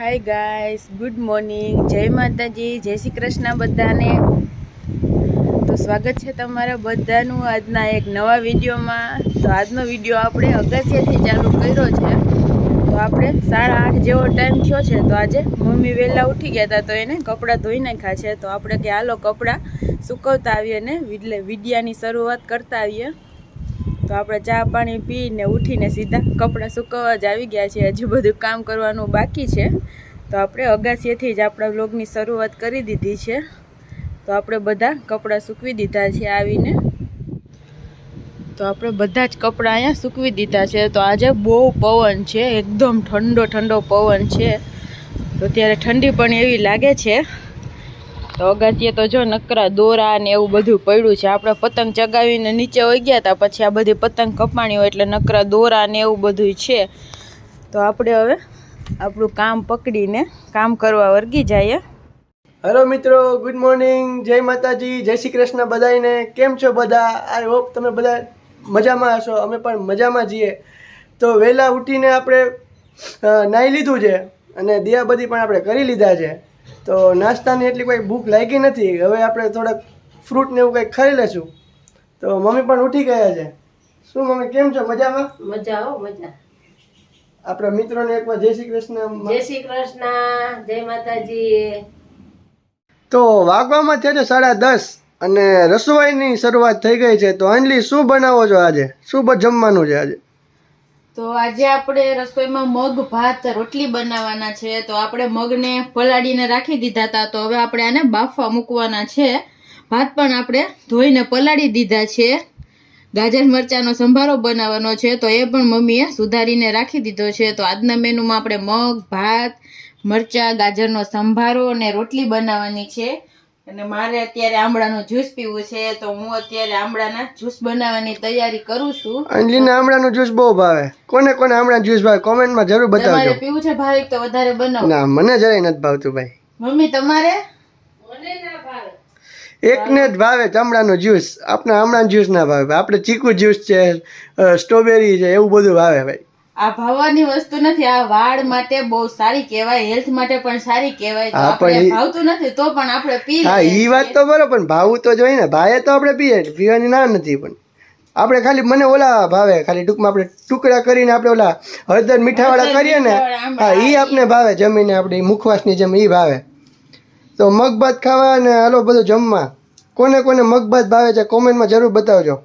Hi guys good morning જય માતાજી, જય શ્રી કૃષ્ણ બધાને. તો સ્વાગત છે તમારા બધાનું આજના એક નવા વિડીયોમાં. તો આજનો વીડિયો આપણે અગત્યથી ચાલુ કર્યો છે. તો આપણે સાડા આઠ જેવો ટાઈમ થયો છે. તો આજે મમ્મી વહેલા ઉઠી ગયા હતા તો એને કપડાં ધોઈ નાખ્યા છે. તો આપણે કે હાલો કપડાં સુકવતા આવીએ ને એટલે વિડિયાની શરૂઆત કરતા આવીએ. તો આપણે ચા પાણી પીને ઉઠીને સીધા કપડાં સુકવવા જ આવી ગયા છે હજી બધું કામ કરવાનું બાકી છે. તો આપણે અગાસીએથી જ આપણા વ્લોગની શરૂઆત કરી દીધી છે. તો આપણે બધા કપડાં સૂકવી દીધા છે આવીને. તો આપણે બધા જ કપડાં અહીંયા સૂકવી દીધા છે. તો આજે બહુ પવન છે. એકદમ ઠંડો ઠંડો પવન છે. તો ત્યારે ઠંડી પણ એવી લાગે છે. તો અગાસીએ તો જો નકરા દોરા ને એવું બધું પડ્યું છે. આપણે પતંગ ચગાવીને નીચે વહી ગયા હતા પછી આ બધી પતંગ કપાણી હોય એટલે નકરા દોરા ને એવું બધું છે. તો આપણે હવે આપણું કામ પકડીને કામ કરવા વર્ગી જઈએ. હેલો મિત્રો, ગુડ મોર્નિંગ. જય માતાજી, જય શ્રી કૃષ્ણ બધાને કેમ છો બધા? આઈ હોપ તમે બધા મજામાં હશો. અમે પણ મજામાં છીએ. તો વહેલા ઉઠીને આપણે નાહી લીધું છે અને દિયાબધી પણ આપણે કરી લીધા છે. તો નાસ્તાની એટલી કોઈ ભૂખ લાગી નથી. હવે આપણે થોડાક ફ્રૂટ ને એવું કંઈક ખાઈ લેશું તો મમ્મી પણ ઉઠી ગયા છે. શું મમ્મી કેમ છો? મજામાં? મજા હો મજા. આપણા મિત્રોને એકવાર જય શ્રી કૃષ્ણ. જય શ્રી કૃષ્ણ. જય માતાજી. તો વાગવામાં થયા છે સાડા દસ અને રસોઈની શરૂઆત થઈ ગઈ છે. તો અંજલી શું બનાવો છો આજે? શું જમવાનું છે આજે? તો આજે આપણે રસોઈમાં મગ, ભાત, રોટલી બનાવવાના છે. તો આપણે મગને પલાળીને રાખી દીધા હતા તો હવે આપણે આને બાફવા મૂકવાના છે. ભાત પણ આપણે ધોઈને પલાળી દીધા છે. ગાજર મરચાંનો સંભારો બનાવવાનો છે. તો એ પણ મમ્મીએ સુધારીને રાખી દીધો છે. તો આજના મેનુમાં આપણે મગ, ભાત, મરચાં, ગાજરનો સંભારો અને રોટલી બનાવવાની છે. અને મારે અત્યારે આમળાનું જ્યુસ પીવું છે તો હું અત્યારે આમળાના જ્યુસ બનાવવાની તૈયારી કરું છું. અંજલીને આમળાનું જ્યુસ બહુ ભાવે. કોને કોને આમળા જ્યુસ ભાવે? કોમેન્ટમાં જરૂર બતાવજો. તમારે પીવું છે ભાવિક તો વધારે બનાવો? ના મને જરાય નથી ભાવતું ભાઈ. મમ્મી તમારે? એકને જ ભાવે ચામડાનું જ્યુસ. આપણે આમળાનું જ્યુસ ના ભાવે આપણે ચીકુ જ્યુસ છે સ્ટ્રોબેરી છે એવું બધું ભાવે ભાઈ. આ ભાવવાની વસ્તુ નથી. આ વાળ માટે બહુ સારી કહેવાય હેલ્થ માટે પણ સારી કહેવાય. હા, પણ આપણે ભાવતું નથી તો પણ આપણે પી હા એ વાત તો બરોબર પણ ભાવવું તો જોઈએ ને. ભાવે તો આપણે પીએ પીવાની ના નથી પણ. આપણે ખાલી મને ઓલા ભાવે ખાલી ટૂંકમાં આપણે ટુકડા કરીને આપણે ઓલા હળદર મીઠાવાળા કરીએ ને હા એ આપણે ભાવે જમીને આપણે મુખવાસની જેમ એ ભાવે. તો મગભાત ખાવા અને હાલો બધું જમવા. કોને કોને મગભાત ભાવે છે કોમેન્ટમાં જરૂર બતાવજો.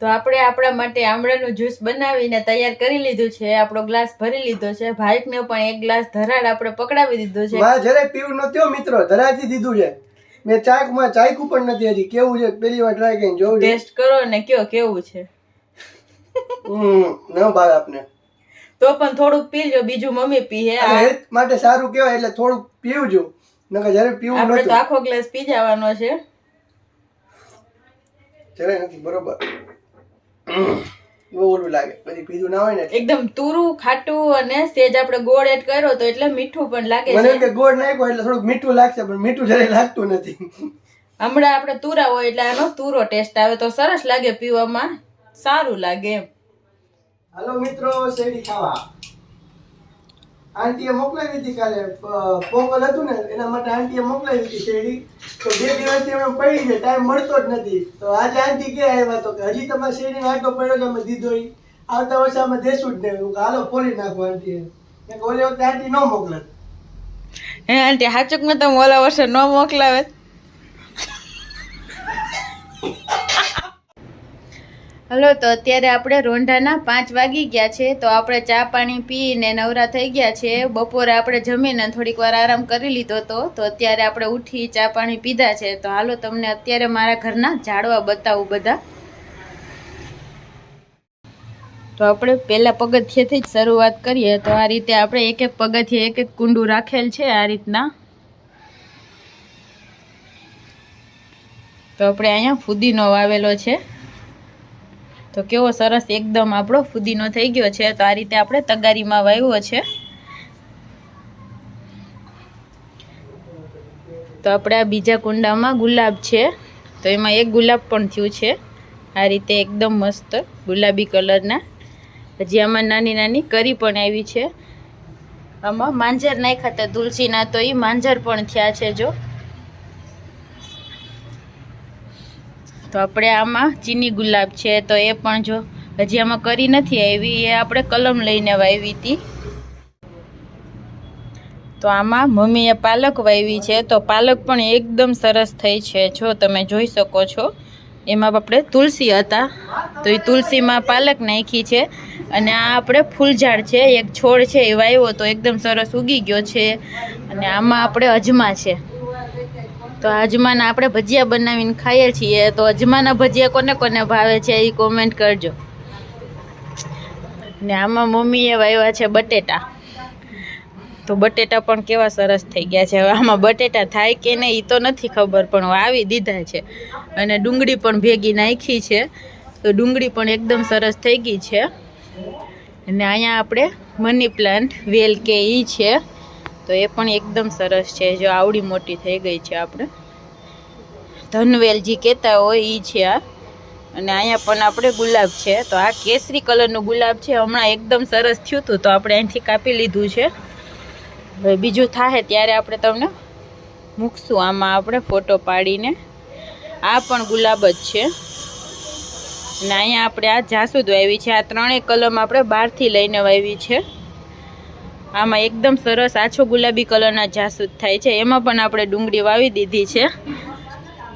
તો આપણે આપણા માટે આમળાનું જ્યુસ બનાવીને તૈયાર કરી લીધું છે આપણો ગ્લાસ ભરી લીધો છે ભાઈકને પણ એક ગ્લાસ ધરાડ આપણે પકડાવી દીધો છે. મારે જરાય પીવું નહોતું મિત્રો ધરાજી દીધું છે. મેં ચાકમાં ચાયકું પણ નથી હજી કેવું છે? પેલી વાર ટ્રાય કરીને જોઉં ટેસ્ટ કરો ને કયો કેવું છે? હમ ન ભાવે આપને. તો પણ થોડુંક પી લ્યો બીજું મમ્મી પીએ હેલ્થ માટે સારું કહેવાય એટલે થોડુંક પીવજો. નકર જ્યારે પીવું આપણે તો આખો ગ્લાસ પી જવાનો છે. જરાય નથી બરોબર. બહુ ઓલું લાગે. પછી પીધું ના હોય ને એકદમ તુરું ખાટું અને સેજ આપણે ગોળ એડ કર્યો તો એટલે મીઠું પણ લાગે મને કે ગોળ નાખ્યો એટલે થોડુંક મીઠું લાગશે પણ મીઠું લાગતું નથી. હમણાં આપણે તુરા હોય એટલે આનો તુરો ટેસ્ટ આવે તો સરસ લાગે પીવામાં. સારું લાગે એમ. હાલો મિત્રો શેરડી ખાવા. આંટીએ મોકલાવી હતી કાલે પોંગલ હતું ને એના માટે આંટીએ મોકલાવી હતી શેરડી. તો બે દિવસથી અમે પડી છે ટાઈમ મળતો જ નથી. તો આજે આંટી કે આવ્યા તો કે હજી તમારે શેરડીનો આટો પડ્યો છે અમે દીધો એ આવતા વર્ષે અમે દેશું જ નહીં કહું, હાલો ફોલી નાખો આંટીએ. કે ઓલી વખતે આંટી ન મોકલે. હે આંટી હાચુક મેં તમે ઓલા વર્ષે ન મોકલાવે. હલો, તો અત્યારે આપણે રોંઢાના પાંચ વાગી ગયા છે, તો આપણે ચા પાણી પીને નવરા થઈ ગયા છે. બપોરે આપણે જમીને થોડીક વાર આરામ કરી લીધો હતો, તો અત્યારે આપણે ઉઠી ચા પાણી પીધા છે. તો હાલો, તમને અત્યારે મારા ઘરના ઝાડવા બતાવું બધા. તો આપણે પહેલાં પગથિયેથી જ શરૂઆત કરીએ, તો આ રીતે આપણે એક એક પગથિયે એક એક કુંડું રાખેલ છે આ રીતના. તો આપણે અહીંયા ફુદીનો વાવેલો છે. તો કેવો સરસ એકદમ આપણો ફુદીનો થઈ ગયો છે. તો આ રીતે આપણે તગારીમાં વાવ્યો છે. તો આપણે આ બીજા કુંડામાં ગુલાબ છે. તો એમાં એક ગુલાબ પણ થયું છે. આ રીતે એકદમ મસ્ત ગુલાબી કલરના. હજી આમાં નાની નાની કરી પણ આવી છે. આમાં માંજર નાખ્યા હતા તુલસીના, તો એ માંજર પણ થયા છે જો. તો આપણે આમાં ચીની ગુલાબ છે, તો એ પણ જો હજી આમાં કરી નથી આવી, એ આપણે કલમ લઈને વાવી હતી. તો આમાં મમ્મીએ પાલક વાવી છે, તો પાલક પણ એકદમ સરસ થઈ છે, જો તમે જોઈ શકો છો. એમાં આપણે તુલસી હતા, તો એ તુલસીમાં પાલક નાખી છે, અને આ આપણે ફૂલઝાડ છે, એક છોડ છે, એ વાવ્યો તો એકદમ સરસ ઉગી ગયો છે, અને આમાં આપણે અજમા છે. તો અજમાના આપણે ભજીયા બનાવીને ખાઈએ છીએ. તો અજમાના ભજીયા કોને કોને ભાવે છે એ કોમેન્ટ કરજો. ને આમાં મમ્મીએ વાવ્યા છે બટેટા. તો બટેટા પણ કેવા સરસ થઈ ગયા છે. હવે આમાં બટેટા થાય કે નહીં એ તો નથી ખબર, પણ વાવી દીધા છે. અને ડુંગળી પણ ભેગી નાખી છે. તો ડુંગળી પણ એકદમ સરસ થઈ ગઈ છે. અને અહીંયા આપણે મની પ્લાન્ટ વેલ કે એ છે. તો એ પણ એકદમ સરસ છે. જો આવડી મોટી થઈ ગઈ છે આપણે. ધનવેલજી કહેતા હોય એ છે આ. અને અહીંયા પણ આપણે ગુલાબ છે. તો આ કેસરી કલરનું ગુલાબ છે. હમણાં એકદમ સરસ થયું હતું. તો આપણે અહીંથી કાપી લીધું છે. હવે બીજું થાય ત્યારે આપણે તમને મૂકશું. આમાં આપણે ફોટો પાડીને. આ પણ ગુલાબ જ છે. અને અહીંયા આપણે આ જાસૂદ વાવી છે. આ ત્રણેય કલમ આપણે બહારથી લઈને વાવી છે. આમાં એકદમ સરસ આછો ગુલાબી કલરના જાસૂદ થાય છે. એમાં પણ આપણે ડુંગળી વાવી દીધી છે.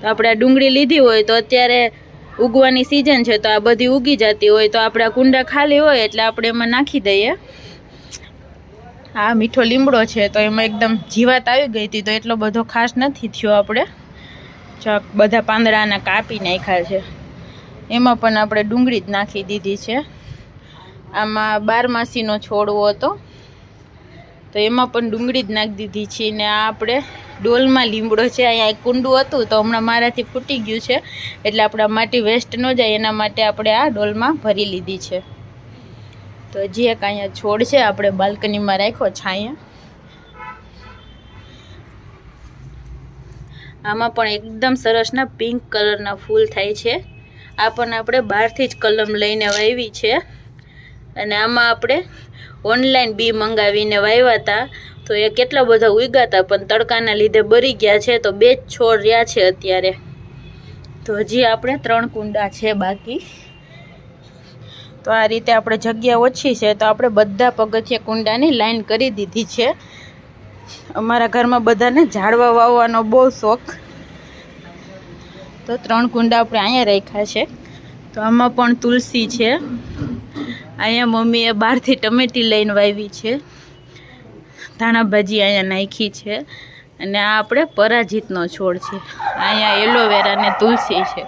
તો આપણે આ ડુંગળી લીધી હોય તો અત્યારે ઉગવાની સિઝન છે તો આ બધી ઉગી જતી હોય તો આપણે કુંડા ખાલી હોય એટલે આપણે એમાં નાખી દઈએ. આ મીઠો લીમડો છે તો એમાં એકદમ જીવાત આવી ગઈ હતી તો એટલો બધો ખાસ નથી થયો આપણે. ચક બધા પાંદડાના કાપી નાખ્યા છે. એમાં પણ આપણે ડુંગળી જ નાખી દીધી છે. આમાં બારમાસીનો છોડવો હતો. તો એમાં પણ ડુંગળી જ નાખી દીધી છે ને આ આપણે ડોલમાં લીમડો છે, અહીંયા એક કુંડું હતું તો હમણાં મારાથી ફૂટી ગયું છે. એટલે આપણા માટી વેસ્ટ ન જાય, એના માટે આપણે આ ડોલમાં ભરી લીધી છે. તો હજી એક અહીંયા છોડ છે, આપણે બાલ્કનીમાં રાખ્યો છાંયા આમાં પણ એકદમ સરસના પિંક કલરના ફૂલ થાય છે. આ પણ આપણે બહારથી જ કલમ લઈને વાવી છે. અને આમાં આપણે ઓનલાઈન બી મંગાવીને વાવ્યા હતા તો એ કેટલા બધા ઉગ્યા હતા પણ તડકાના લીધે બરી ગયા છે, તો બે જ છોડ રહ્યા છે અત્યારે. તો હજી આપણે ત્રણ કુંડા છે બાકી. તો આ રીતે આપણે જગ્યા ઓછી છે, તો આપણે બધા પગથિયા કુંડાની લાઈન કરી દીધી છે. અમારા ઘરમાં બધાને ઝાડવા વાવવાનો બહુ શોખ. તો ત્રણ કુંડા આપણે અહીંયા રાખ્યા છે. તો આમાં પણ તુલસી છે. અહીંયા મમ્મીએ બહારથી ટમેટી લઈને વાવી છે. ધાણા ભાજી અહીંયા નાખી છે. અને આ આપણે પરાજિતનો છોડ છે. અહીંયા એલોવેરા ને તુલસી છે.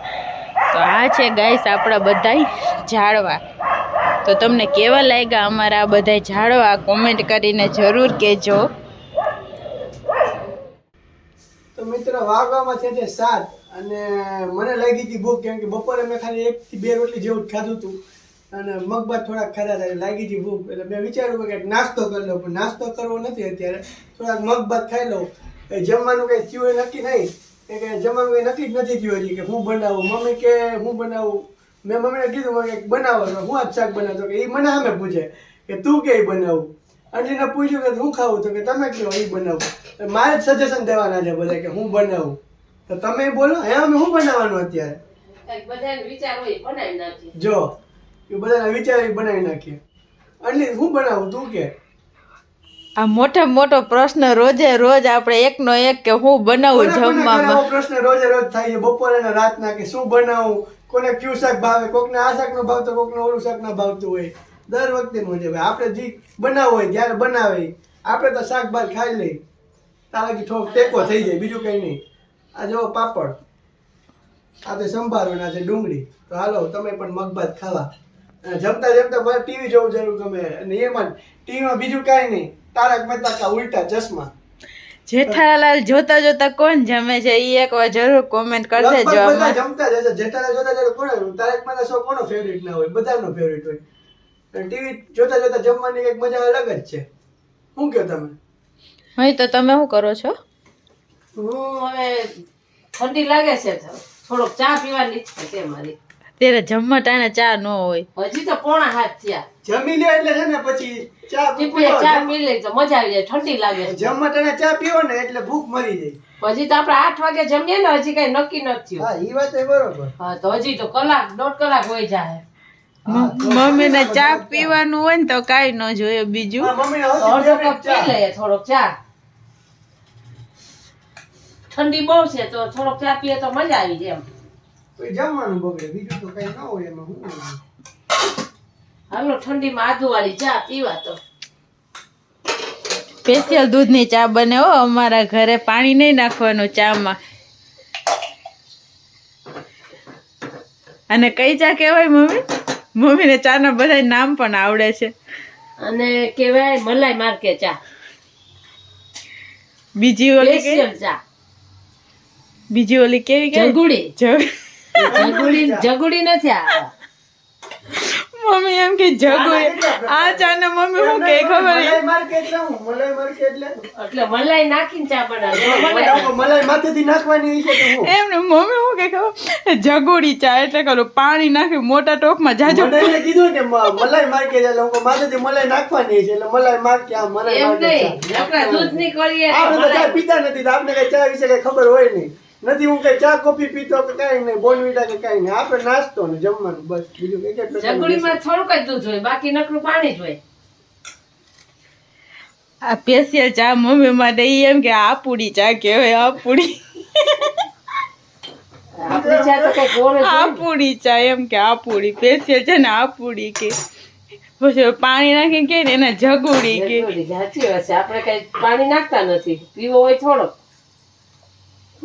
તો આ છે ગાઈસ આપણા બધાય ઝાડવા. તો તમને કેવા લાગ્યા અમારા આ બધા ઝાડવા? કોમેન્ટ કરીને જરૂર કહેજો. તો મિત્રો વાગવામાં છે તે સાત. અને મને લાગી હતી ભૂખ, કેમ કે બપોરે મેં ખાલી એક થી બે રોટલી જેવું ખાધું હતું. અને મગભાત થોડાક ખાધા હતા લાગી હતી ભૂખ. એટલે મેં વિચાર્યું કે નાસ્તો કરી લઉં પણ નાસ્તો કરવો નથી અત્યારે. થોડાક મગભાત ખાઈ લઉં. એ જમવાનું કંઈ થયું નક્કી નહીં. એ કે જમવાનું કંઈ નક્કી જ નથી થયું હજી કે હું બનાવું. મમ્મી કે હું બનાવું? મેં મમ્મીને કીધું કે બનાવો. હું આજ શાક બનાવતો કે એ મને સામે પૂછે કે તું કે બનાવું? અંજલીને પૂછ્યું કે હું ખાવું? તો કે તમે કહો એ બનાવું. મારે જ સજેશન દેવાના છે બધા કે હું બનાવું. તો તમે બોલો હે અમે શું બનાવવાનું અત્યારે? કંઈક વિચાર હોય બનાવી નાખીએ જો. એ બધાના વિચાર બનાવી નાખીએ. એટલે હું બનાવું તું કે? આ મોટા મોટો પ્રશ્ન રોજે રોજ આપણે એકનો એક કે હું બનાવું જમવામાં? પ્રશ્ન રોજે રોજ થાય છે? બપોરે ને રાતના કે શું બનાવું? કોને કયું શાક ભાવે? કોકને આ શાક નો ભાવતો કોકને ઓલું શાક ના ભાવતું હોય. દર વખતે મુજબ આપણે જે બનાવવું હોય જ્યારે બનાવે આપણે તો શાકભાત ખાઈ લઈ તારાથી થોડોક ટેકો થઈ જાય બીજું કંઈ નહીં. આ જો પાપડ. આ તો સંભારો ના છે ડુંગળી. તો હાલો તમે પણ મગભાત ખાવા. જમતા જમતા મારે ટીવી જોવું જરૂર ગમે. અને એમાં ટીવીમાં બીજું કાંઈ નહીં. તારક મહેતા કા ઉલટા ચશ્મા. જેઠાલાલ જોતા જોતા કોણ જમે છે? એ એક વાર જરૂર કોમેન્ટ કરી દેજો બધા જમતા જ હશે. જેઠાલાલ જોતા જોતા કોણ તારક મહેતા શો કોનો ફેવરિટ ના હોય? બધાનો ફેવરિટ હોય. ટીવી જોતા જોતા જમવાની એક મજા અલગ જ છે. શું કહો તમે? અહીં તો તમે શું કરો છો? હું હવે ઠંડી લાગે છે થોડોક ચા પીવાની ઈચ્છા છે મારી. ત્યારે જમવા ટાણે ચા ન હોય. હજી તો પોણા હાથ થયા. જમી લે એટલે છે ને પછી ચા ટીપીએ ચા પી લે મજા આવી જાય ઠંડી લાગે. જમવા ટાણે ચા પીવો ને એટલે ભૂખ મરી જાય. હજી તો આપણે આઠ વાગે જમીએ ને હજી કઈ નક્કી નથી હા એ વાત એ બરોબર. હા તો હજી તો કલાક દોઢ કલાક હોય જાય. મમ્મીને ચા પીવાનું હોય ને તો કઈ ન જોઈએ બીજું. અડધો કપ પી લઈએ થોડોક ચા. ઠંડી બહુ છે તો થોડોક ચા પીએ તો મજા આવી જાય એમ. કોઈ જમવાનું બગડે. બીજું તો કઈ ન હોય એમાં શું હાલો ઠંડીમાં આદુ વાળી ચા પીવા તો. સ્પેશિયલ દૂધની ચા બને હો અમારા ઘરે પાણી નહીં નાખવાનું ચામાં. અને કઈ ચા કહેવાય મમ્મી? મમ્મીને ચાના બધા નામ પણ આવડે છે. અને કેવાય મલાઈ માર્કે ચા. બીજી ઓલી કે ચા. બીજી ઓલી કેવી કે જગુડી. જગુડી જગુડી નથી આ મમ્મી એમ કે જગુડી આ ચા ને. મમ્મી હું કે ખબર એટલે હું? મલાઈ માર્કે એટલે એટલે મલાઈ નાખીને ચા બનાવે. મલાઈ માથેથી નાખવાની છે તો હું? એમ ને મમ્મી હું કે ખબર? જગુડી ચા એટલે કરું પાણી નાખી મોટા ટોપમાં જાજો. મને કીધું કે મલાઈ માર્કે એટલે હું માથેથી મલાઈ નાખવાની છે એટલે મલાઈ માર્કે આ મલાઈ એમ માર્કે નહીં. ચા. નકરા દૂધની કરીએ આપણે તો ચા પીતા નથી તો આપણે કઈ ચા વિશે કઈ ખબર હોય નહીં. નથી હું કઈ ચા કોફી પીતો કે કઈ નહીં બોનવીટા કે કઈ નહીં. આપણે નાસ્તો ને જમવાનું બસ. બીજું કઈ કઈ જગુડીમાં થોડુંક જ દૂધ હોય બાકી નકરું પાણી જ હોય. આ સ્પેશિયલ ચા મમ્મી માં દઈ એમ કે આ પૂડી ચા કહેવાય આ પૂડી. આ ને. પૂડી ચા એમ કે આ પૂડી સ્પેશિયલ છે ને આ પૂડી કે. પછી પાણી નાખીને કે ને એને જગુડી કે. સાચી વાત છે આપણે કઈ પાણી નાખતા નથી. પીવો હોય થોડોક.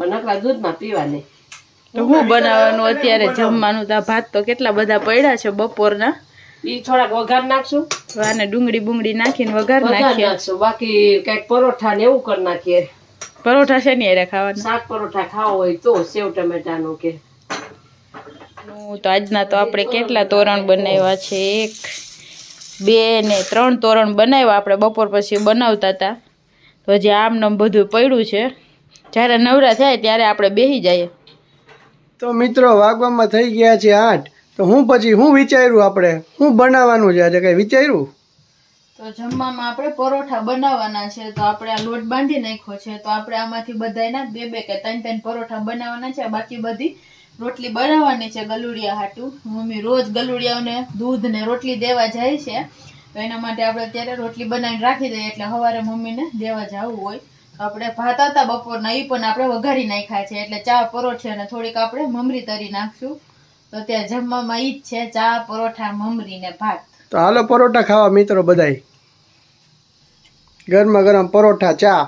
નકરા દૂધમાં પીવાની. તો હું બનાવવાનું અત્યારે જમવાનું તો ભાત તો કેટલા બધા પડ્યા છે બપોરના? ઈ થોડાક વઘાર નાખશું. તો ડુંગળી બુંગળી નાખીને વઘાર વઘાર નાખીએ. બાકી કંઈક પરોઠા ને એવું કરી નાખીએ. પરોઠા છે ને ખાવાના? શાક પરોઠા ખાવા હોય તો સેવ ટમેટાનું કે. હું તો આજના તો આપણે કેટલા તોરણ બનાવ્યા છે? એક બે ને ત્રણ તોરણ બનાવ્યા આપણે બપોર પછી બનાવતા હતા તો હજી આમ નામ બધું પડ્યું છે. જ્યારે નવરા થાય ત્યારે આપણે બેસી જઈએ. તો મિત્રો વાગવામાં થઈ ગયા છે આઠ. તો હું પછી હું વિચાર્યું આપણે? હું બનાવવાનું છે આજે કઈ વિચાર્યું? તો જમવામાં આપણે પરોઠા બનાવવાના છે. તો આપણે આ લોટ બાંધી નાખ્યો છે. તો આપણે આમાંથી બધાયના બે બે કે ત્રણ ત્રણ પરોઠા બનાવવાના છે. બાકી બધી રોટલી બનાવવાની છે ગલુડિયા હાટું. મમ્મી રોજ ગલુડિયાઓને દૂધ ને રોટલી દેવા જાય છે. તો એના માટે આપણે અત્યારે રોટલી બનાવીને રાખી દઈએ. એટલે સવારે મમ્મીને દેવા જવું હોય. આપણે ભાત હતા બપોરના એ પણ આપણે વઘારી નાખ્યા છે. એટલે ચા પરોઠા અને થોડીક આપણે મમરી તરી નાખશું. તો ત્યાં જમવામાં ઈ જ છે ચા પરોઠા મમરી ને ભાત. તો હાલો પરોઠા ખાવા મિત્રો બધાય. ગરમા ગરમ પરોઠા ચા.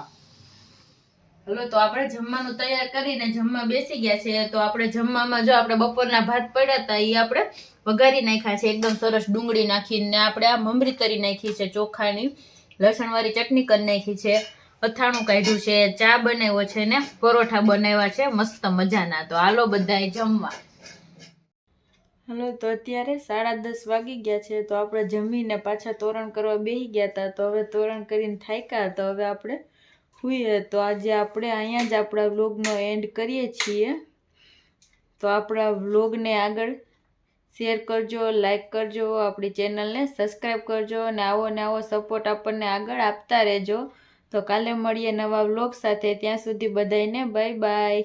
હલો તો આપણે જમવાનું તૈયાર કરીને જમવા બેસી ગયા છે. તો આપણે જમવામાં જો આપણે બપોરના ભાત પડ્યા હતા એ આપણે વઘારી નાખ્યા છે. એકદમ સરસ ડુંગળી નાખીને આપણે આ મમરી તરી નાખી છે ચોખાની. લસણવાળી ચટણી કરી નાખી છે. અથાણું કાઢ્યું છે, ચા બનાવ્યો છે ને, પરોઠા બનાવ્યા છે, મસ્ત મજાના. તો હાલો બધાએ જમવા. હલો, તો અત્યારે સાડા દસ વાગી ગયા છે, તો આપણે જમીને પાછા તોરણ કરવા બેસી ગયા હતા. તો હવે તોરણ કરીને થાક્યા, તો હવે આપણે હુઈએ. તો આજે આપણે અહીંયા જ આપણા વ્લોગનો એન્ડ કરીએ છીએ. તો આપણા વ્લોગને આગળ શેર કરજો, લાઈક કરજો, આપણી ચેનલને સબસ્ક્રાઈબ કરજો, અને આવો ને આવો સપોર્ટ આપણને આગળ આપતા રહેજો. તો કાલે મળીએ નવા વ્લોગ સાથે. ત્યાં સુધી બધાને બાય બાય